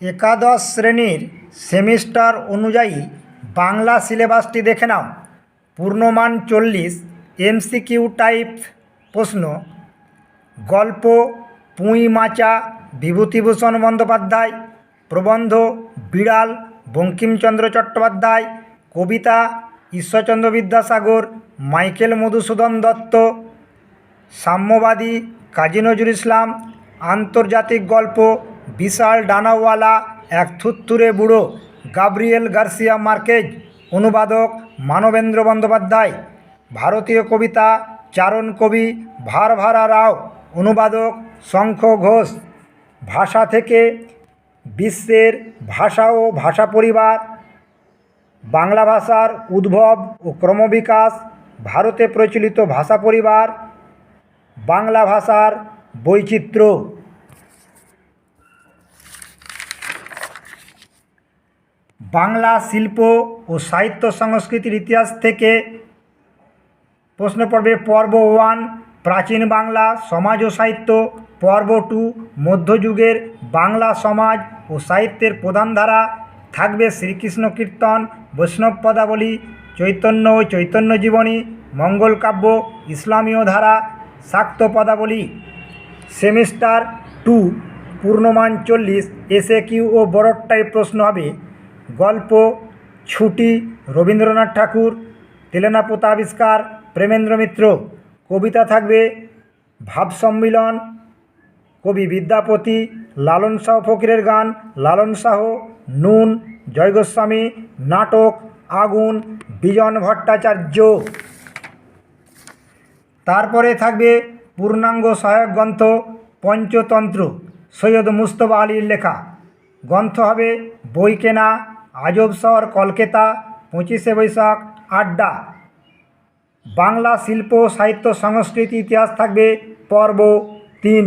একাদশ শ্রেণির সেমিস্টার অনুযায়ী বাংলা সিলেবাসটি দেখে নাও। পূর্ণমান চল্লিশ, এমসিকিউ টাইপ প্রশ্ন। গল্প, পুঁই মাচা, বিভূতিভূষণ বন্দ্যোপাধ্যায়, প্রবন্ধ, বিড়াল, বঙ্কিমচন্দ্র চট্টোপাধ্যায়, কবিতা, ঈশ্বরচন্দ্র বিদ্যাসাগর, মাইকেল মধুসূদন দত্ত, সাম্যবাদী কাজী নজরুল ইসলাম, আন্তর্জাতিক গল্প বিশাল ডানাওয়ালা এক থুত্তুরে বুড়ো গাব্রিয়েল গার্সিয়া মার্কেজ, অনুবাদক মানবেন্দ্র বন্দ্যোপাধ্যায়, ভারতীয় কবিতা চারণ কবি ভারভারা রাও, অনুবাদক শঙ্খ ঘোষ। ভাষা থেকে বিশ্বের ভাষা ও ভাষা পরিবার, বাংলা ভাষার উদ্ভব ও ক্রমবিকাশ, ভারতে প্রচলিত ভাষা পরিবার, বাংলা ভাষার বৈচিত্র্য। বাংলা শিল্প ও সাহিত্য সংস্কৃতির ইতিহাস থেকে প্রশ্ন পর্বে পর্ব ওয়ান, প্রাচীন বাংলা, সমাজ ও সাহিত্য। পর্ব টু, মধ্যযুগের বাংলা সমাজ ও সাহিত্যের প্রধান ধারা। থাকবে শ্রীকৃষ্ণ কীর্তন, বৈষ্ণব পদাবলী, চৈতন্য ও চৈতন্য জীবনী, মঙ্গল কাব্য, ইসলামীয় ধারা, শাক্ত পদাবলী। সেমিস্টার টু, পূর্ণমান চল্লিশ এসে কিউ ও বড় টাইপ প্রশ্ন হবে গল্প, ছুটি, রবীন্দ্রনাথ ঠাকুর, তেলেনাপোতা আবিষ্কার, প্রেমেন্দ্র মিত্র। কবিতা থাকবে ভাব সম্মিলন, কবি বিদ্যাপতি, লালন শাহ ফকিরের গান, লালন শাহ, নুন জয় গোস্বামী নাটক, আগুন, বিজন ভট্টাচার্য। তারপরে থাকবে পূর্ণাঙ্গ সহায়ক গ্রন্থ, পঞ্চতন্ত্র, সৈয়দ মুস্তফা আলীর লেখা। গ্রন্থ হবে বই কেনা আজব শহর কলকাতা পঁচিশে বৈশাখ আড্ডা। বাংলা শিল্প সাহিত্য সংস্কৃতি ইতিহাস থাকবে পর্ব তিন।